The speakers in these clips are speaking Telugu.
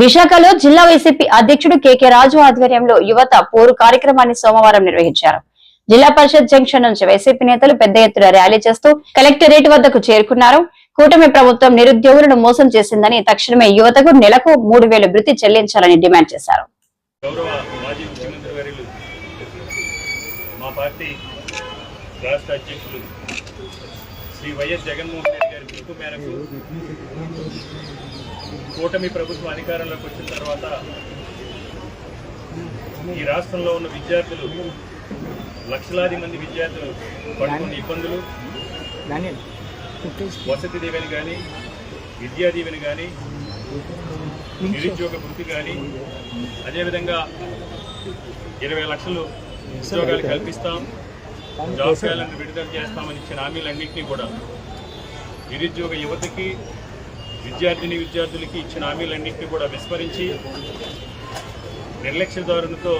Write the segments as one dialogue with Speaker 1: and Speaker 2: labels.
Speaker 1: విశాఖలో జిల్లా వైసీపీ అధ్యక్షుడు కేకే రాజు ఆధ్వర్యంలో యువత పోరు కార్యక్రమాన్ని సోమవారం నిర్వహించారు. జిల్లా పరిషత్ జంక్షన్ నుంచి వైసీపీ నేతలు పెద్ద ఎత్తున ర్యాలీ చేస్తూ కలెక్టరేట్ వద్దకు చేరుకున్నారు. కూటమి ప్రభుత్వం నిరుద్యోగులను మోసం చేసిందని తక్షణమే యువతకు నెలకు మూడు వేలు భృతి చెల్లించాలని డిమాండ్ చేశారు.
Speaker 2: మా పార్టీ రాష్ట్ర అధ్యక్షులు శ్రీ వైఎస్ జగన్మోహన్ రెడ్డి పిలుపు మేరకు కూటమి ప్రభుత్వం అధికారంలోకి వచ్చిన తర్వాత ఈ రాష్ట్రంలో ఉన్న విద్యార్థులు లక్షలాది మంది విద్యార్థులు పడుతున్న ఇబ్బందులు వసతి దీవెని కానీ విద్యా దీవెని కానీ నిరుద్యోగ వృత్తి కానీ అదేవిధంగా ఇరవై లక్షలు ఉద్యోగాలు కల్పిస్తాం జాబ్ క్యాలెండర్ విడుదల చేస్తామని ఇచ్చిన హామీలన్నింటినీ కూడా నిరుద్యోగ యువతకి విద్యార్థిని విద్యార్థులకి ఇచ్చిన హామీలన్నింటినీ కూడా విస్మరించి నిర్లక్ష్యదారులతో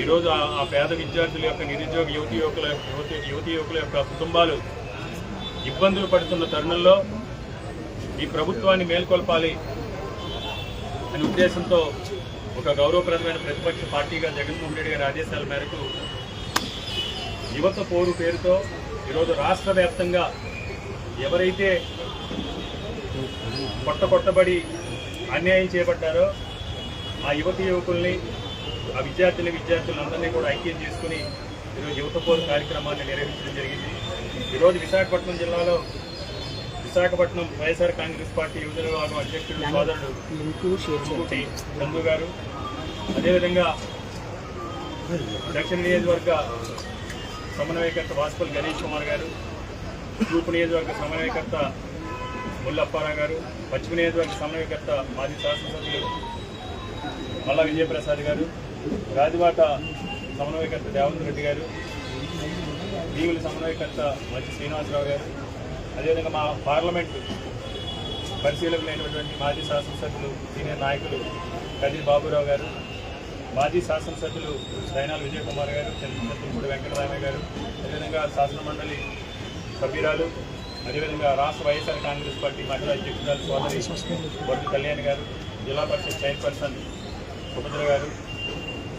Speaker 2: ఈరోజు ఆ- ఆ పేద విద్యార్థుల యొక్క నిరుద్యోగ యువతి యువకుల యువతి యువతి యువకుల యొక్క కుటుంబాలు ఇబ్బందులు పడుతున్న తరుణంలో ఈ ప్రభుత్వాన్ని మేల్కొల్పాలి అనే ఉద్దేశంతో ఒక గౌరవప్రదమైన ప్రతిపక్ష పార్టీగా జగన్మోహన్ రెడ్డి గారి ఆదేశాల మేరకు యువత పోరు పేరుతో ఈరోజు రాష్ట్ర వ్యాప్తంగా ఎవరైతే కొట్ట కొట్టబడి అన్యాయం చేపట్టారో ఆ యువతి యువకుల్ని ఆ విద్యార్థిని విద్యార్థులందరినీ కూడా ఐక్యం చేసుకుని ఈరోజు యువత పోరు కార్యక్రమాన్ని నిర్వహించడం జరిగింది. ఈరోజు విశాఖపట్నం జిల్లాలో విశాఖపట్నం వైఎస్ఆర్ కాంగ్రెస్ పార్టీ యువజన విభాగం అధ్యక్షుడు సోదరుడు చందు గారు. అదేవిధంగా దక్షిణ నియోజకవర్గ సమన్వయకర్త వాసుపల్లి గణేష్ కుమార్ గారు. తూర్పు నియోజకవర్గ సమన్వయకర్త ముల్లప్పారావు గారు పశ్చిమ నియోజకవర్గ సమన్వయకర్త మాజీ శాసనసభ్యులు మల్లా విజయప్రసాద్ గారు రాజబాట సమన్వయకర్త దేవంత్ రెడ్డి గారు దీవుల సమన్వయకర్త మధ్య శ్రీనివాసరావు గారు. అదేవిధంగా మా పార్లమెంట్ పరిశీలకులైనటువంటి మాజీ శాసనసభ్యులు సీనియర్ నాయకులు కదిరి బాబురావు గారు మాజీ శాసనసభ్యులు దైనాల్ విజయకుమార్ గారు చంద్రపూడి వెంకటరామయ్య గారు అదేవిధంగా శాసన మండలి సభ్యురాలు అదేవిధంగా రాష్ట్ర వైఎస్ఆర్ కాంగ్రెస్ పార్టీ మహిళా అధ్యక్షురాలు సోదరి బొడ్డు కళ్యాణ్ గారు జిల్లా పరిషత్ చైర్పర్సన్ ఉపేంద్ర గారు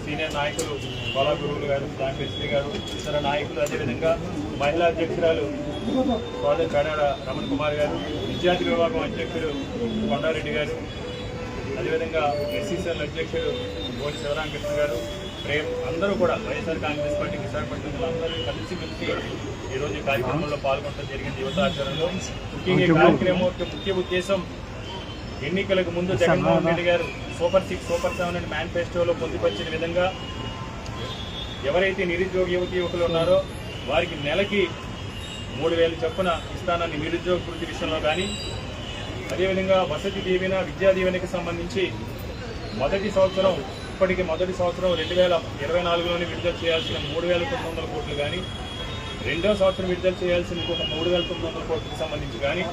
Speaker 2: సీనియర్ నాయకులు బాలా గురువులు గారు రామకృష్ణ గారు ఇతర నాయకులు అదేవిధంగా మహిళా అధ్యక్షురాలు సోదరి కడాడ రమణ్ కుమార్ గారు విద్యార్థి విభాగం అధ్యక్షుడు కొండారెడ్డి గారు అదేవిధంగా ఎస్సీసీఎల్ అధ్యక్షుడు బోడి శివరామకృష్ణ గారు ప్రేమ్ అందరూ కూడా వైఎస్ఆర్ కాంగ్రెస్ పార్టీ విశాఖపట్నం అందరూ కలిసి మెలిసి ఈరోజు ఈ కార్యక్రమంలో పాల్గొనడం జరిగింది. యువత ఆచరణలో ముఖ్యంగా కార్యక్రమం యొక్క ముఖ్య ఉద్దేశం ఎన్నికలకు ముందు జగన్మోహన్ రెడ్డి గారు super six super seven and మేనిఫెస్టోలో పొందుపరిచిన విధంగా ఎవరైతే నిరుద్యోగ యువతి యువకులు ఉన్నారో వారికి నెలకి మూడు వేలు చొప్పున ఇస్తానని నిరుద్యోగ వృత్తి విషయంలో కానీ అదేవిధంగా వసతి దీవెన విద్యా దీవెనకి సంబంధించి మొదటి సంవత్సరం ఇప్పటికి మొదటి సంవత్సరం రెండు వేల ఇరవై నాలుగులోనే విడుదల చేయాల్సిన మూడు వేల తొమ్మిది వందల కోట్లు కానీ రెండో సంవత్సరం విడుదల చేయాల్సిన ఇంకొక మూడు వేల తొమ్మిది వందల కోట్లకు సంబంధించి కానీ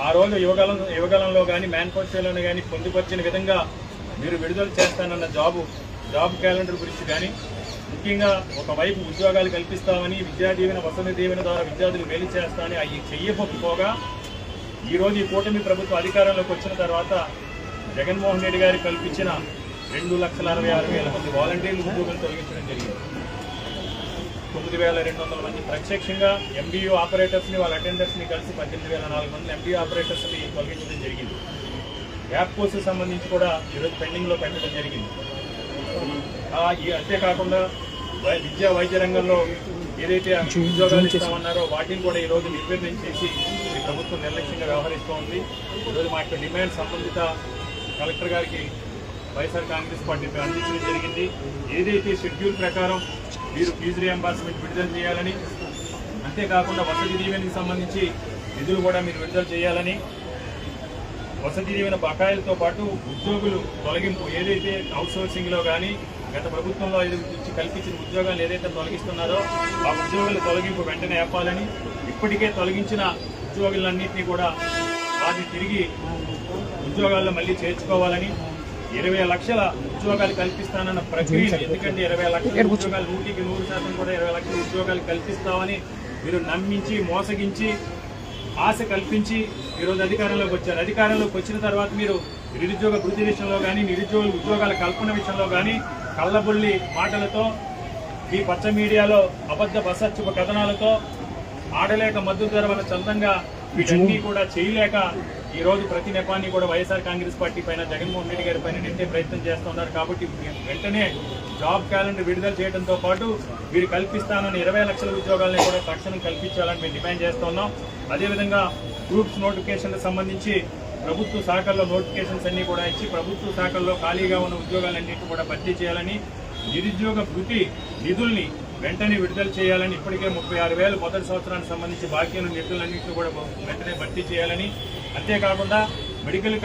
Speaker 2: ఆ రోజు యువకాలం యువకాలంలో కానీ మేనిఫెస్టోలోనే కానీ పొందుపరిచిన విధంగా మీరు విడుదల చేస్తానన్న జాబు జాబ్ క్యాలెండర్ గురించి కానీ ముఖ్యంగా ఒకవైపు ఉద్యోగాలు కల్పిస్తామని విద్యా దీవెన వసతి దీవెన ద్వారా విద్యార్థులు మేలు చేస్తామని అవి చెయ్యకపోగా ఈరోజు ఈ కూటమి ప్రభుత్వం అధికారంలోకి వచ్చిన తర్వాత జగన్మోహన్ రెడ్డి గారు కల్పించిన రెండు లక్షల అరవై ఆరు వేల మంది వాలంటీర్లు ఉద్యోగులు తొలగించడం జరిగింది. తొమ్మిది వేల రెండు వందల మంది ప్రత్యక్షంగా ఎంబీయూ ఆపరేటర్స్ని వాళ్ళ అటెండర్స్ని కలిసి పద్దెనిమిది వేల నాలుగు మంది ఎంబీయూ ఆపరేటర్స్ని తొలగించడం జరిగింది. యాప్ కోర్సు సంబంధించి కూడా ఈరోజు పెండింగ్లో పెట్టడం జరిగింది. ఈ అంతేకాకుండా వై- విద్యా వైద్య రంగంలో ఏదైతే ఉద్యోగాలు ఇస్తామన్నారో వాటిని కూడా ఈరోజు నిర్వీర్యం చేసి ఈ ప్రభుత్వం నిర్లక్ష్యంగా వ్యవహరిస్తూ ఉంది ఈరోజు మా యొక్క డిమాండ్ సంబంధిత కలెక్టర్ గారికి వైఎస్ఆర్ కాంగ్రెస్ పార్టీ అందించడం జరిగింది. ఏదైతే షెడ్యూల్ ప్రకారం మీరు ఫీజు రియంబర్స్మెంట్ విడుదల చేయాలని అంతేకాకుండా వసతి దీవెనకి సంబంధించి నిధులు కూడా మీరు విడుదల చేయాలని వసతి దీవెన బకాయిలతో పాటు ఉద్యోగులు తొలగింపు ఏదైతే అవుట్సోర్సింగ్లో కానీ గత ప్రభుత్వంలో ఇది ఇచ్చి కల్పించిన ఉద్యోగాలు ఏదైతే తొలగిస్తున్నారో ఆ ఉద్యోగుల తొలగింపు వెంటనే ఆపాలని ఇప్పటికే తొలగించిన ఉద్యోగులన్నింటినీ కూడా వాటిని తిరిగి ఉద్యోగాల్లో మళ్ళీ చేర్చుకోవాలని ఇరవై లక్షల ఉద్యోగాలు కల్పిస్తానన్న ప్రక్రియ ఎందుకంటే ఇరవై లక్షల ఉద్యోగాలు నూటికి నూరు శాతం కూడా ఇరవై లక్షల ఉద్యోగాలు కల్పిస్తామని మీరు నమ్మించి మోసగించి ఆశ కల్పించి ఈరోజు అధికారంలోకి వచ్చారు. అధికారంలోకి వచ్చిన తర్వాత మీరు నిరుద్యోగ వృద్ధి విషయంలో కానీ నిరుద్యోగుల ఉద్యోగాల కల్పన విషయంలో కానీ కళ్ళబుల్లి మాటలతో ఈ పచ్చ మీడియాలో అబద్ధ బసత్యుప కథనాలతో ఆడలేక మద్దతు ధర వల్ల చందంగా వీటన్ని కూడా చేయలేక ఈ రోజు ప్రతి నెపాన్ని కూడా వైఎస్ఆర్ కాంగ్రెస్ పార్టీ పైన జగన్మోహన్ రెడ్డి గారి పైన నెట్టే ప్రయత్నం చేస్తున్నారు కాబట్టి వెంటనే జాబ్ క్యాలెండర్ విడుదల చేయడంతో పాటు వీరు కల్పిస్తానని ఇరవై లక్షల ఉద్యోగాలను కూడా తక్షణం కల్పించాలని మేము డిమాండ్ చేస్తున్నాం. అదేవిధంగా గ్రూప్స్ నోటిఫికేషన్లకు సంబంధించి ప్రభుత్వ శాఖల్లో నోటిఫికేషన్స్ అన్నీ కూడా ఇచ్చి ప్రభుత్వ శాఖల్లో ఖాళీగా ఉన్న ఉద్యోగాలన్నింటినీ కూడా భర్తీ చేయాలని నిరుద్యోగ వృత్తి నిధుల్ని వెంటనే విడుదల చేయాలని ఇప్పటికే ముప్పై ఆరు వేలు మొదటి సంవత్సరానికి సంబంధించి బాకీ నిధులన్నింటినీ కూడా వెంటనే భర్తీ చేయాలని. అంతేకాకుండా మెడికల్